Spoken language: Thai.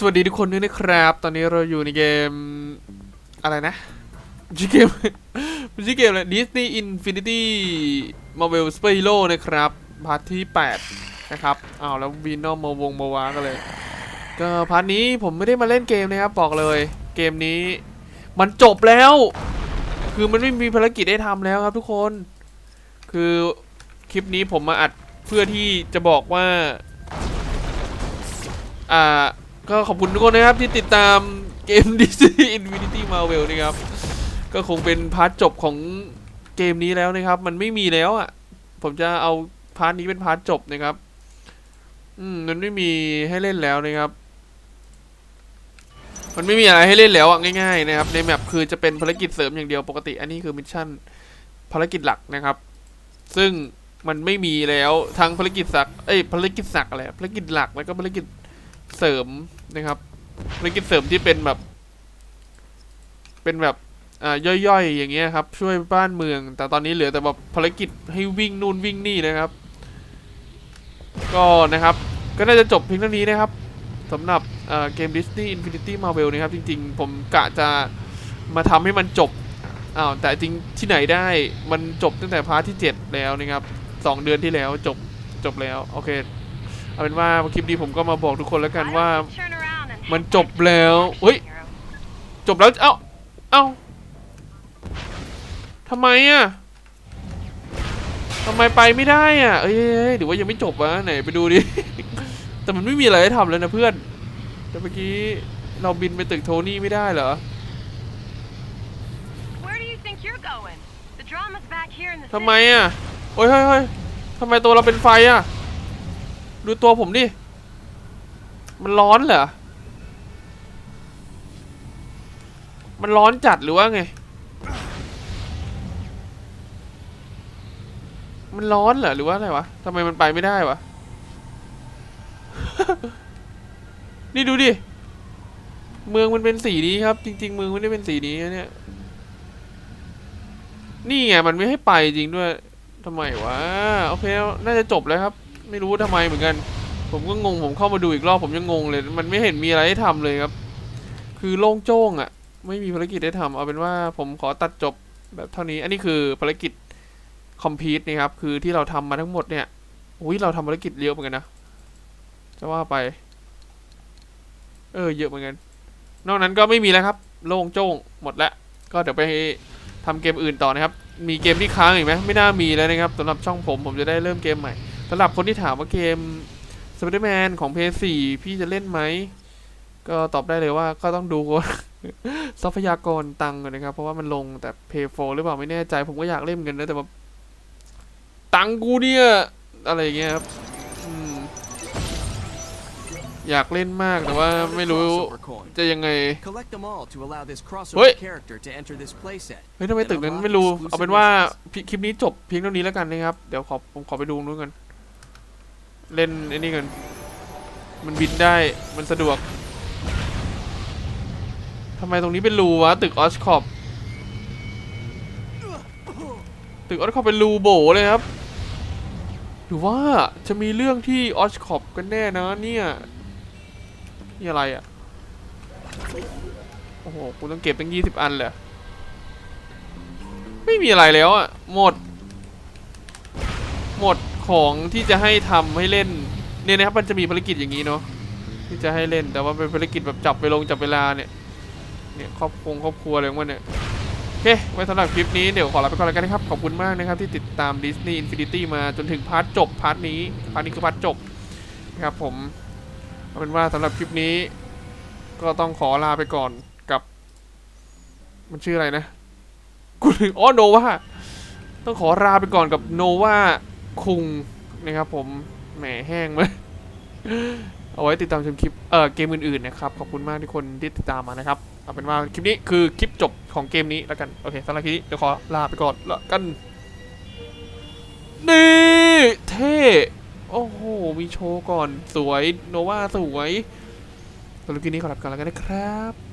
สวัสดีทุกคนด้วยนะครับ ตอนนี้เราอยู่ในเกมอะไรนะชื่อเกมมันชื่อเกมอะไร Disney Infinity Marvel Super Hero นะครับ พาร์ทที่ 8 นะครับอ้าวแล้ววีนอมมาวงมาวากันเลย ก็พาร์ทนี้ผมไม่ได้มาเล่นเกมนะครับ บอกเลย เกมนี้ มันจบแล้ว คือมันไม่มีภารกิจได้ทำแล้วครับทุกคน คือคลิปนี้ผมมาอัดเพื่อที่จะบอกว่า อ่า ก็ขอบคุณทุกคนนะครับที่ติดตามเกม Disney Infinity Marvel นะครับ ก็คงเป็นพาร์ทจบของเกมนี้แล้วนะครับ มันไม่มีแล้วอะ ผมจะเอาพาร์ทนี้เป็นพาร์ทจบนะครับ อืม มันไม่มีให้เล่นแล้วนะครับ มันไม่มีอะไรให้เล่นแล้วอะง่ายๆนะครับ ในแมปคือจะเป็นภารกิจเสริมอย่างเดียวปกติ อันนี้คือมิชชั่นภารกิจหลักนะครับ ซึ่งมันไม่มีแล้วทั้งภารกิจสัก เอ้ยภารกิจสักอะไรภารกิจหลักแล้วก็ภารกิจ เสริมนะครับภารกิจเสริมที่เป็นแบบ เป็นแบบอ่าย่อยๆ อย่างเงี้ยครับ ช่วยบ้านเมือง แต่ตอนนี้เหลือแต่แบบภารกิจให้วิ่งนู่นวิ่งนี่นะครับ ก็นะครับ ก็น่าจะจบเพียงเท่านี้นะครับสำหรับเกม Disney Infinity Marvel นะครับ จริงๆ ผมกะจะมาทำให้มันจบอ้าวแต่จริงที่ไหนได้มันจบตั้งแต่พาร์ทที่ 7 แล้วนะครับสองเดือนที่แล้วจบจบแล้ว โอเค เอาเป็นว่าคลิปนี้ผมก็มาบอกทุกคนแล้วกันว่า มันจบแล้วเฮ้ยจบแล้วเอ้าเอ้าทำไมอะทำไมไปไม่ได้อะเอ้ยเอ้ยหรือว่ายังไม่จบวะไหนไปดูดิ แต่มันไม่มีอะไรให้ทำเลยนะเพื่อน แต่เมื่อกี้เราบินไปตึกโทนี่ไม่ได้เหรอ Where do you think you're going? The drama's back here in the ทำไมอะโอ้ยเฮ้ยเฮ้ยทำไมตัวเราเป็นไฟอะ ดูตัวผมดิ มันร้อนเหรอ มันร้อนจัดหรือว่าไง มันร้อนเหรอหรือว่าอะไรวะทำไมมันไปไม่ได้วะ นี่ดูดิ เมืองมันเป็นสีนี้ครับ จริง ๆ เมืองไม่ได้เป็นสีนี้นะเนี่ย นี่ไงมันไม่ให้ไปจริงด้วยทำไมวะ โอเค น่าจะจบแล้วครับ ไม่รู้ทำไมเหมือนกัน ผมก็งงผมเข้ามาดูอีกรอบผมยังงงเลย มันไม่เห็นมีอะไรให้ทำเลยครับ คือโล่งโจ้งอะ่ะ ไม่มีภารกิจให้ทำเอาเป็นว่าผมขอตัดจบแบบเท่านี้อันนี้คือภารกิจคอมพิวต์นะครับ คือที่เราทำมาทั้งหมดเนี่ยอุ้ยเราทำภารกิจเยอะเหมือนกันนะจะว่าไป เออเยอะเหมือนกัน นอกนั้นก็ไม่มีแล้วครับ โล่งโจ้งหมดแล้ว ก็เดี๋ยวไปทำเกมอื่นต่อนะครับ มีเกมที่ค้างอีกไหมไม่น่ามีแล้วนะครับสำหรับช่องผมผมจะได้เริ่มเกมใหม่ สำหรับคนที่ถามว่าเกม Spider-Man ของ PS4 พี่จะเล่นไหม ก็ตอบได้เลยว่าก็ต้องดูทรัพยากรตังค์ก่อนนะครับ เพราะว่ามันลงแต่ PS4 หรือเปล่าไม่แน่ใจ ผมก็อยากเล่นเหมือนกันนะแต่ว่า ตังค์กูเนี่ย อะไรอย่างเงี้ยครับอืมอยากเล่นมากแต่ว่าไม่รู้ Crossover coin. จะยังไง Collect them all to allow this Wait. crossover character to enter this playset. เฮ้ยทำไมตึกนั้นไม่รู้ เอาเป็นว่าพี่คลิปนี้จบเพียงเท่านี้แล้วกันนะครับ เดี๋ยวขอผมขอไปดูนู้นกัน เล่นไอ้นี่กันมันบินได้มันสะดวกทำไมตรงนี้เป็นรูวะ ตึกออสคอปตึกออสคอปเป็นรูโบเลยครับหรือว่าจะมีเรื่องที่ออสคอปกันแน่นะเนี่ยนี่อะไรอะโอ้โหกูต้องเก็บตั้งยี่สิบอันเลยไม่มีอะไรแล้วอะหมด หมด ของที่จะให้ทำให้เล่นเนี่ยนะครับมันจะมีภารกิจอย่างนี้เนาะที่จะให้เล่นแต่ว่าเป็นภารกิจแบบจับไปลงจับเวลาเนี่ยเนี่ยครอบครัวครอบครัวอะไรของมันเนี่ยโอเคไว้สำหรับคลิปนี้เดี๋ยวขอลาไปก่อนแล้วกันนะครับ ขอบคุณมากนะครับที่ติดตาม Disney Infinity มาจนถึงพาร์ทจบพาร์ทนี้พาร์ทนี้คือพาร์ทจบนะครับผมเอาเป็นว่าสำหรับคลิปนี้ ก็ต้องขอลาไปก่อนกับ มันชื่ออะไรนะกูลืมอ๋อโนวาต้องขอลาไปก่อนกับโนวา คุงนะครับผมแหมแห้งไหมเอาไว้ติดตามชมคลิปเอ่อเกมอื่นๆนะครับ ขอบคุณมากที่คนที่ติดตามมานะครับ เอาเป็นว่าคลิปนี้คือคลิปจบของเกมนี้แล้วกัน โอเคสำหรับคลิปนี้เดี๋ยวขอลาไปก่อนแล้วกัน นี่เท่โอ้โห มีโชว์ก่อนสวยโนวาสวยสำหรับคลิปนี้ขอลาไปก่อนแล้วกันนะครับ